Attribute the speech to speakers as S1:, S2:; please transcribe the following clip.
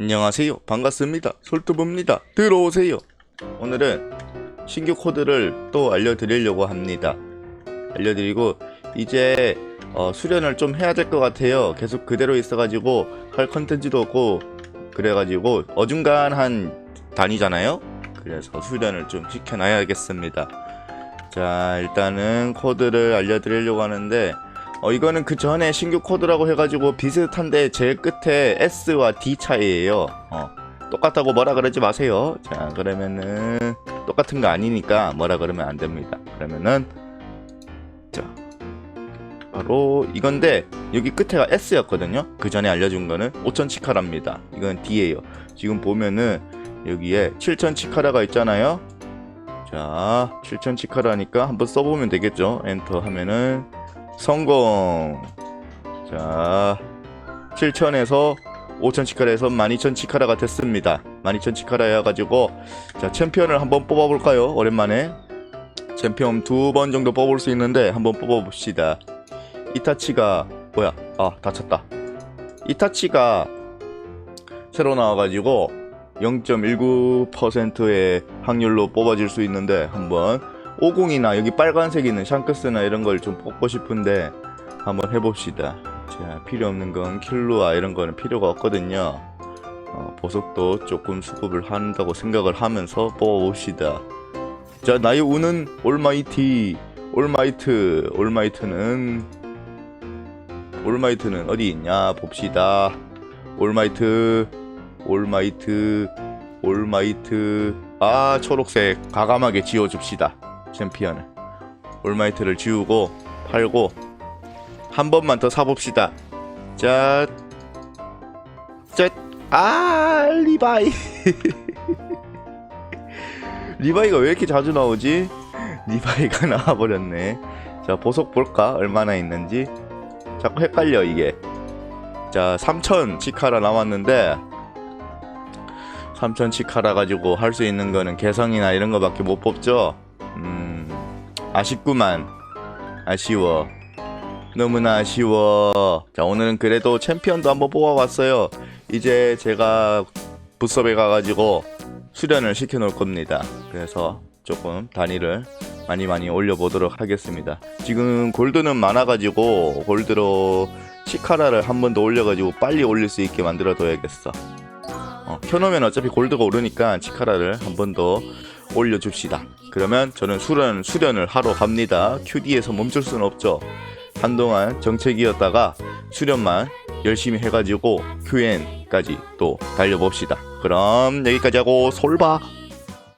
S1: 안녕하세요. 반갑습니다. 솔트부입니다. 들어오세요. 오늘은 신규 코드를 또 알려드리려고 합니다. 알려드리고 이제 어, 수련을 좀 해야 될 것 같아요. 계속 그대로 있어 가지고 할 컨텐츠도 없고 그래 가지고 어중간한 단위잖아요. 그래서 수련을 좀 시켜놔야겠습니다. 자 일단은 코드를 알려드리려고 하는데 어, 이거는 그 전에 신규 코드라고 해가지고 비슷한데 제일 끝에 S와 D 차이예요. 어, 똑같다고 뭐라 그러지 마세요. 자, 그러면은 똑같은 거 아니니까 뭐라 그러면 안 됩니다. 그러면은 자, 바로 이건데 여기 끝에가 S였거든요. 그 전에 알려준 거는 5000 치카라입니다. 이건 D예요. 지금 보면은 여기에 7000 치카라가 있잖아요. 자, 7000 치카라니까 한번 써보면 되겠죠. 엔터 하면은 성공. 자, 7천에서 5천 치카라에서 12,000 치카라가 됐습니다. 12,000 치카라여 가지고 자 챔피언을 한번 뽑아볼까요? 오랜만에 챔피언 두 번 정도 뽑을 수 있는데 한번 뽑아봅시다. 이타치가 뭐야? 아 다쳤다. 이타치가 새로 나와가지고 0.19%의 확률로 뽑아질 수 있는데 한번 50이나 여기 빨간색 있는 샹크스나 이런 걸 좀 뽑고 싶은데 한번 해봅시다. 자, 필요 없는 건 킬루아 이런 거는 필요가 없거든요. 어, 보석도 조금 수급을 한다고 생각을 하면서 뽑아봅시다. 자, 나의 운은 올마이티, 올마이트, 올마이트는 올마이트는 어디 있냐 봅시다. 올마이트, 올마이트, 올마이트. 아, 초록색 과감하게 지워줍시다. 챔피언을. 올마이트를 지우고 팔고 한 번만 더 사봅시다. 자, 자, 아 리바이. 리바이가 왜 이렇게 자주 나오지? 리바이가 나와버렸네. 자, 보석 볼까? 얼마나 있는지. 자꾸 헷갈려, 이게. 자, 3,000 치카라 남았는데, 3,000 치카라 가지고 할 수 있는 거는 개성이나 이런 거밖에 못 뽑죠? 음, 아쉽구만. 아쉬워. 너무나 아쉬워. 자, 오늘은 그래도 챔피언도 한번 뽑아봤어요. 이제 제가 부섭에 가가지고 수련을 시켜놓을 겁니다. 그래서 조금 단위를 많이 많이 올려보도록 하겠습니다. 지금 골드는 많아가지고 골드로 치카라를 한 번 더 올려가지고 빨리 올릴 수 있게 만들어 둬야겠어. 어, 켜놓으면 어차피 골드가 오르니까 치카라를 한 번 더 올려줍시다. 그러면 저는 수련, 수련을 하러 갑니다. QD에서 멈출 수는 없죠. 한동안 정책이었다가 수련만 열심히 해가지고 QN까지 또 달려봅시다. 그럼 여기까지 하고 솔바